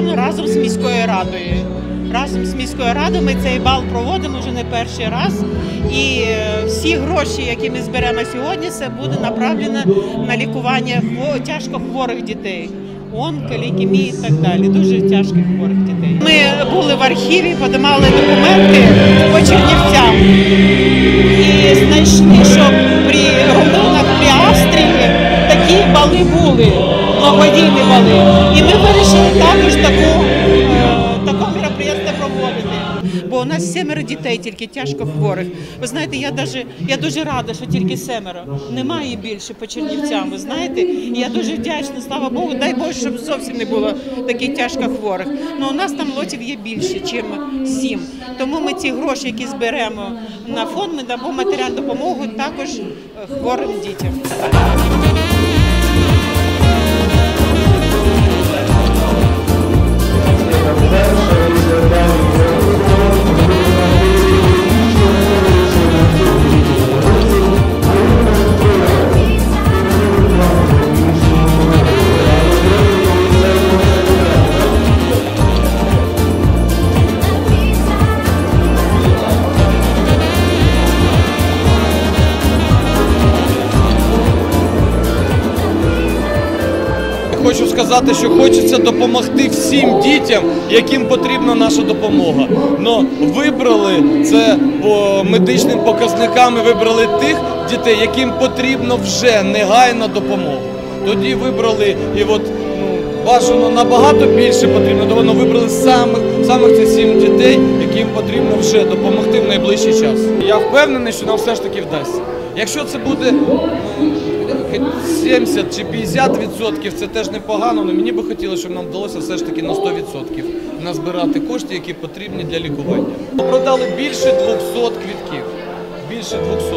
напевно, разом з міською радою. Разом з міською радою ми цей бал проводимо вже не перший раз. І е, всі гроші, які ми зберемо сьогодні, це буде направлено на лікування тяжко хворих дітей. Онка, лікемії і так далі. Дуже тяжких хворих дітей. Ми були в архіві, подавали документи по Чернівцям і знайшли, що при гонах при Австрії такі бали були, благодійні бали. І ми вирішили також так У нас семеро дітей тільки тяжко хворих. Ви знаєте, я даже, я дуже рада, що тільки семеро. Немає більше по Чернівцям, ви знаєте. І я дуже вдячна, слава Богу, дай Боже, щоб зовсім не було таких тяжко хворих. Ну у нас там лотів є більше, ніж сім. Тому ми ці гроші, які зберемо на фонд, ми дамо матеріальну допомогу також е, хворим дітям. Сказати, що хочеться допомогти всім дітям, яким потрібна наша допомога. Но вибрали це по медичним показникам. Вибрали тих дітей, яким потрібно вже негайна допомога. Тоді вибрали і от ну, бажано набагато більше потрібно. то воно вибрали самих самих цих сім дітей, яким потрібно вже допомогти в найближчий час. Я впевнений, що нам все ж таки вдасться. Якщо це буде ну, 70 чи 50 відсотків, це теж непогано, але мені би хотілося, щоб нам вдалося все ж таки на 100 відсотків назбирати кошти, які потрібні для лікування. Продали більше 200 квітків. Більше 200.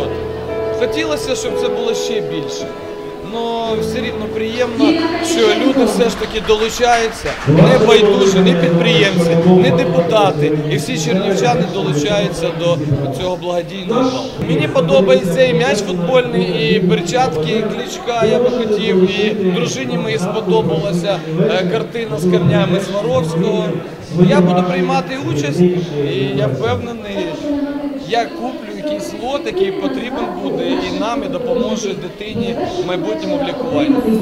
Хотілося, щоб це було ще більше. Але все рівно приємно, що люди все ж таки долучаються, не байдужі, не підприємці, не депутати. І всі чернівчани долучаються до цього благодійного балу. Мені подобається і м'яч футбольний, і перчатки клічка я би хотів, і дружині моїй сподобалася е, картина з корнями Сваровського. Я буду приймати участь, і я впевнений, я куплю якийсь лот, який потрібен буде і нам, і допоможе дитині в майбутньому в лікуванні.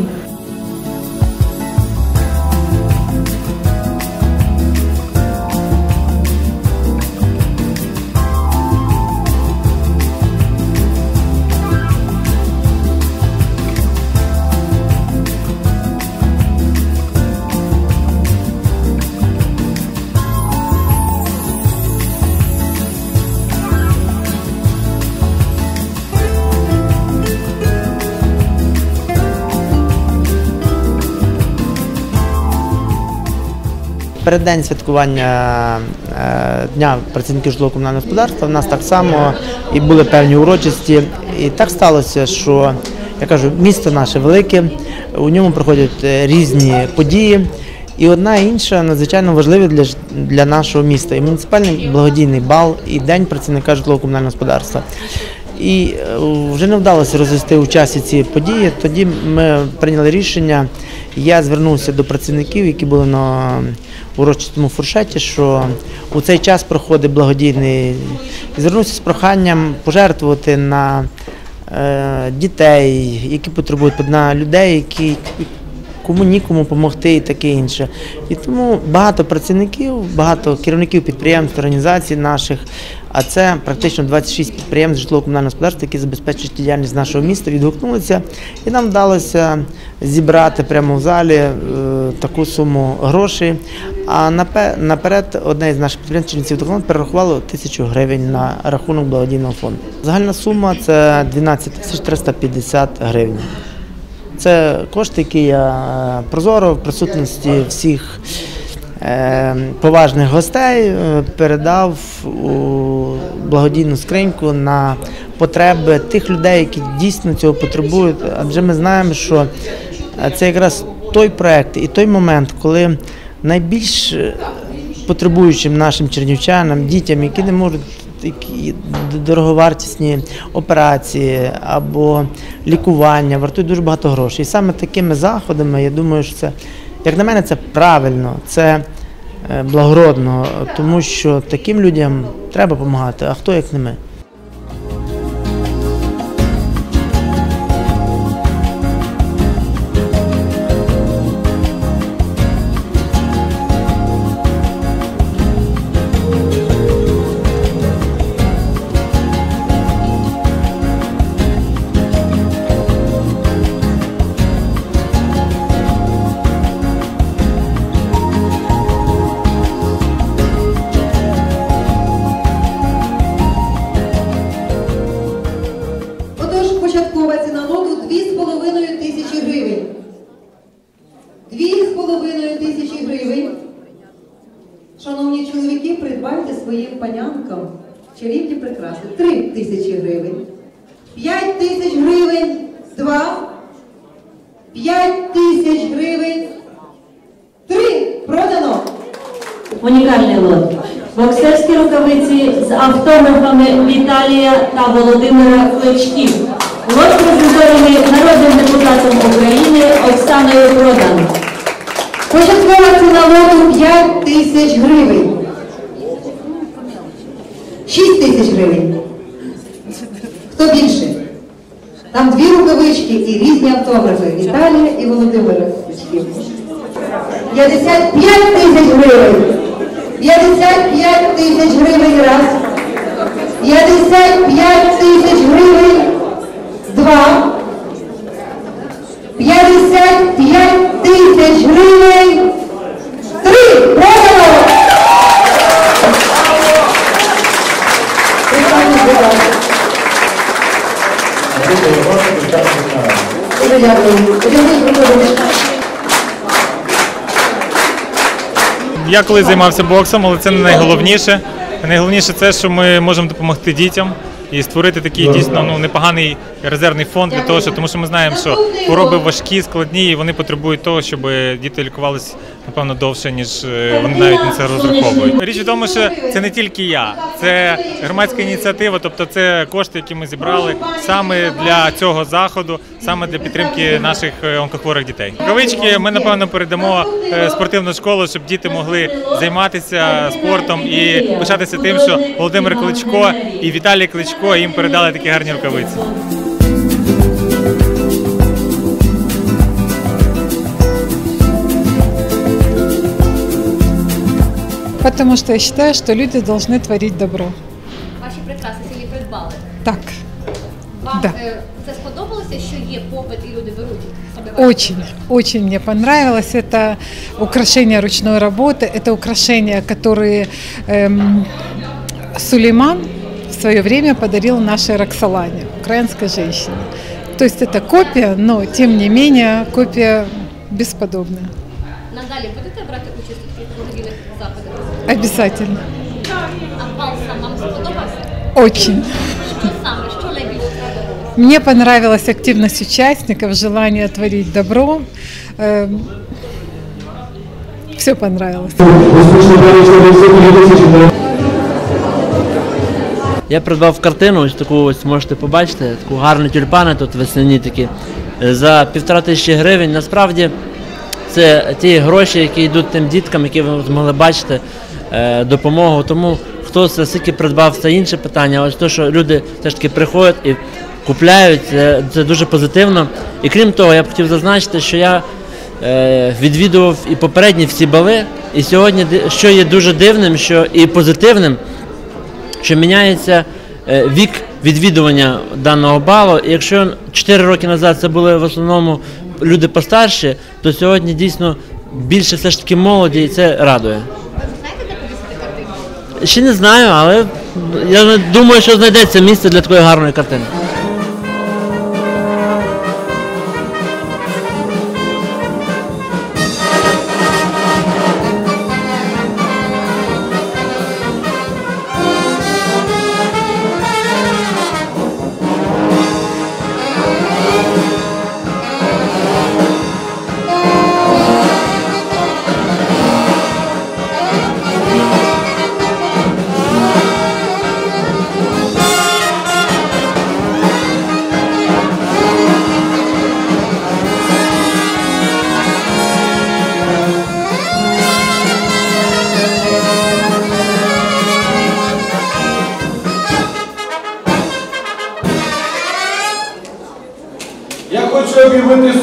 Переддень святкування е, Дня працівників житлово-комунального господарства в нас так само і були певні урочисті. І так сталося, що я кажу, місто наше велике, у ньому проходять е, різні події. І одна і інша надзвичайно важливі для, для нашого міста. І муніципальний благодійний бал, і День працівника житлово-комунального господарства. І е, вже не вдалося розвести у часі ці події. Тоді ми прийняли рішення. Я звернувся до працівників, які були на урочистому фуршеті, що у цей час проходить благодійний. Звернувся з проханням пожертвувати на е, дітей, які потребують на людей, які кому нікому допомогти і таке інше. І тому багато працівників, багато керівників підприємств, організацій наших, а це практично 26 підприємств житлово-комунального господарства, які забезпечують діяльність нашого міста, відгукнулися. І нам вдалося зібрати прямо в залі е, таку суму грошей. А наперед одне із наших підприємств Чернівців Документ перерахувало тисячу гривень на рахунок благодійного фонду. Загальна сума це 12 тисяч 350 гривень. Це кошти, які я е, прозоро в присутності всіх поважних гостей е, передав у благодійну скриньку на потреби тих людей, які дійсно цього потребують. Адже ми знаємо, що е, це якраз той проект і той момент, коли найбільш е, потребуючим нашим чернівчанам, дітям, які не можуть такі дороговартісні операції або лікування, вартують дуже багато грошей. І саме такими заходами, я думаю, що це, як на мене, це правильно. Це е, благородно, тому що таким людям треба допомагати, а хто як не ми. Гривень. 5 тисяч гривень. 2. 5 тисяч гривень. 3. Продано. Унікальний лот. Боксерські рукавиці з автографами Віталія та Володимира Кличків. Лот презентований народним депутатом України Оксаною Продан. Початкова ціна лоту 5 тисяч гривень. 6 тисяч гривень. Хто більше? Там дві рукавички і різні автографи. Віталія і Володимира. 55 тисяч гривень. 55 тисяч гривень раз. 55 тисяч гривень. Два. 55 тисяч гривень. Я колись займався боксом, але це не найголовніше. Найголовніше це, що ми можемо допомогти дітям і створити такий дійсно ну непоганий резервний фонд для того, що тому що ми знаємо, що хвороби важкі, складні, і вони потребують того, щоб діти лікувалися напевно довше, ніж е, вони навіть на це розраховують. Річ у тому, що це не тільки я, це громадська ініціатива, тобто це кошти, які ми зібрали саме для цього заходу, саме для підтримки наших е, онкохворих дітей. Рукавички ми напевно передамо е, спортивну школу, щоб діти могли займатися спортом і пишатися тим, що Володимир Кличко і Віталій Кличко їм передали такі гарні рукавиці. Потому что я считаю, что люди должны творить добро. Ваші прикраси сьогодні придбали. Так, Вам Да. е, це сподобалося, що є попит і люди беруть? собі ваші очень, очень мне понравилось. Это украшения ручной работы, это украшения, которые эм, Сулейман в свое время подарил нашей Роксолане, украинской женщине. То есть это копия, но тем не менее копия бесподобная. Надалі будете брати участь у таких благодійних заходах? Обязательно. А бал сам вам сподобався? Очень. Що саме? Що найбільше сподобалося? Мне понравилась активность участников, желание творить добро. все понравилось. Я придбав картину, ось таку ось можете побачити, таку гарну тюльпани тут весняні такі. е, За півтора тисячі гривень. Насправді це ті гроші, які йдуть тим діткам, які ви змогли бачити, е, допомогу. Тому хто це скільки придбав, це інше питання. Ось те, що люди все ж таки приходять і купляють, це, це дуже позитивно. І крім того, я б хотів зазначити, що я е, відвідував і попередні всі бали. І сьогодні, що є дуже дивним, що і позитивним, що міняється е, вік відвідування даного балу. І якщо 4 роки назад це були в основному люди постарші, то сьогодні дійсно більше все ж таки молоді, і це радує. Ще не знаю, але я думаю, що знайдеться місце для такої гарної картини.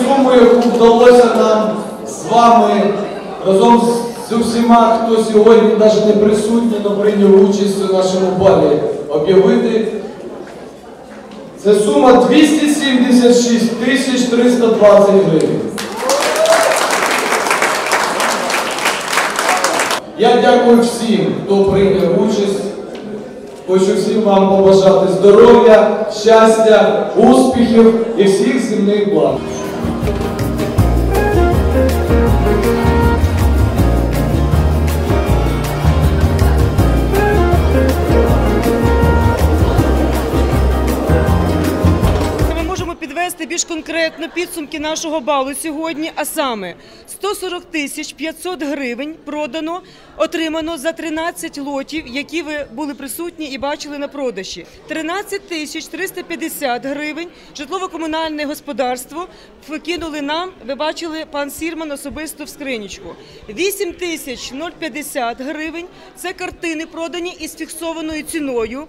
Суму, яку вдалося нам з вами разом з усіма, хто сьогодні навіть не присутній, але прийняв участь у нашому балі. Об'явити. Це сума 276 тисяч 320 гривень. Я дякую всім, хто прийняв участь. Хочу всім вам побажати здоров'я, щастя, успіхів і всіх земних благ. Ми більш конкретно підсумки нашого балу сьогодні, а саме 140 тисяч 500 гривень продано, отримано за 13 лотів, які ви були присутні і бачили на продажі. 13 тисяч 350 гривень житлово-комунальне господарство викинули нам, ви бачили, пан Сірман особисто в скринічку. 8 тисяч 050 гривень – це картини продані із фіксованою ціною.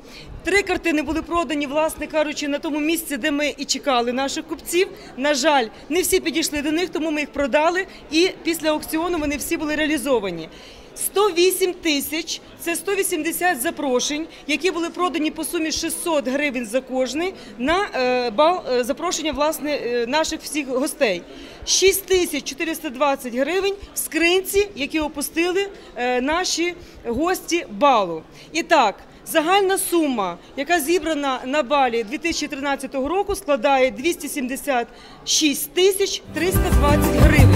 Три картини були продані, власне кажучи, на тому місці, де ми і чекали наших купців. На жаль, не всі підійшли до них, тому ми їх продали. І після аукціону вони всі були реалізовані. 108 тисяч це 180 запрошень, які були продані по сумі 600 гривень за кожний на е, бал е, запрошення власне е, наших всіх гостей. 6 тисяч 420 гривень в скринці, які опустили наші гості балу. І так. Загальна сума, яка зібрана на балі 2013 року, складає 276 тисяч 320 гривень.